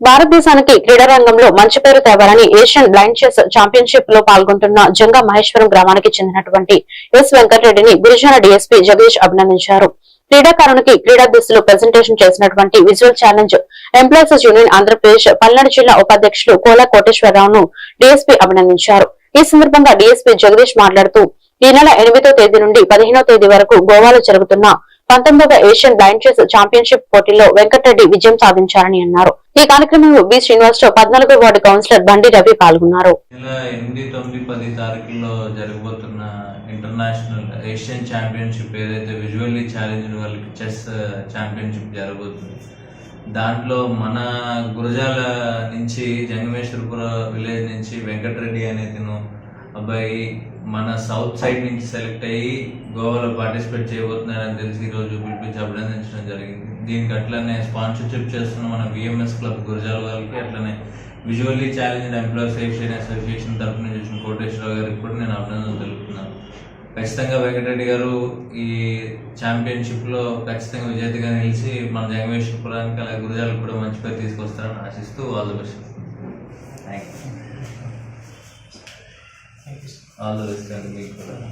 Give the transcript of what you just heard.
భారతదేశానికి క్రీడా రంగంలో మంచి పేరు తేవాలని ఏషియన్ బ్లైండ్ చెస్ ఛాంపియన్షిప్లో పాల్గొంటున్న జంగా మహేశ్వరం గ్రామానికి చెందినటువంటి ఎస్ వెంకటరెడ్డిని గిరిజన డీఎస్పీ జగదీష్ అభినందించారు. క్రీడాకారునికి క్రీడా దిశలో ప్రెజెంటేషన్ చేసినటువంటి visual challenge employees union Andhra Pradesh Palnadu జిల్లా ఉపాధ్యక్షులు కోలా కోటేశ్వరరావును డీఎస్పీ అభినందించారు. ఈ సందర్భంగా డీఎస్పీ జగదీష్ మాట్లాడుతూ ఈ నెల ఎనిమిదో తేదీ నుండి పదిహేనో తేదీ వరకు గోవాలో జరుగుతున్న పంతొమ్మిదవ ఏషియన్ బ్లైండ్ చెస్ ఛాంపియన్షిప్ పోటీలో వెంకటరెడ్డి విజయం సాధించారని అన్నారు. ఈ కార్యక్రమంలో బి శ్రీనివాసరావు పద్నాలుగో వార్డు కౌన్సిలర్ బండి రవి పాల్గొన్నారు. జరగబోతున్న ఇంటర్నేషనల్ ఏషియన్ ఛాంపియన్షిప్ ఏదైతే విజువల్లీ ఛాలెంజ్ వాళ్ళకి చెస్ ఛాంపియన్షిప్ జరగబోతుంది దాంట్లో మన గురజాల నుంచి జంగమేశ్వరపుర విలేజ్ నుంచి వెంకటరెడ్డి అనే తిను అబ్బాయి మన సౌత్ సైడ్ నుంచి సెలెక్ట్ అయ్యి గోవాలో పార్టిసిపేట్ చేయబోతున్నారని తెలిసి ఈరోజు పిలిపించి అభినందించడం జరిగింది. దీనికి అట్లనే స్పాన్సర్షిప్ చేస్తున్న మన విఎంఎస్ క్లబ్ గురజాల వాళ్ళకి అట్లనే visually challenge employees Asian association తరఫున నుంచి వచ్చిన కోటేశ్వరరావు గారికి కూడా నేను అభినందనలు తెలుపుతున్నాను. ఖచ్చితంగా వెంకటరెడ్డి గారు ఈ ఛాంపియన్షిప్లో ఖచ్చితంగా విజేతగా నిలిచి మన జంగమేశ్వరపురానికి అలాగే గురజాలకు కూడా మంచి పేరు తీసుకొస్తారని ఆశిస్తూ all the best all the best అండి మీకు కూడా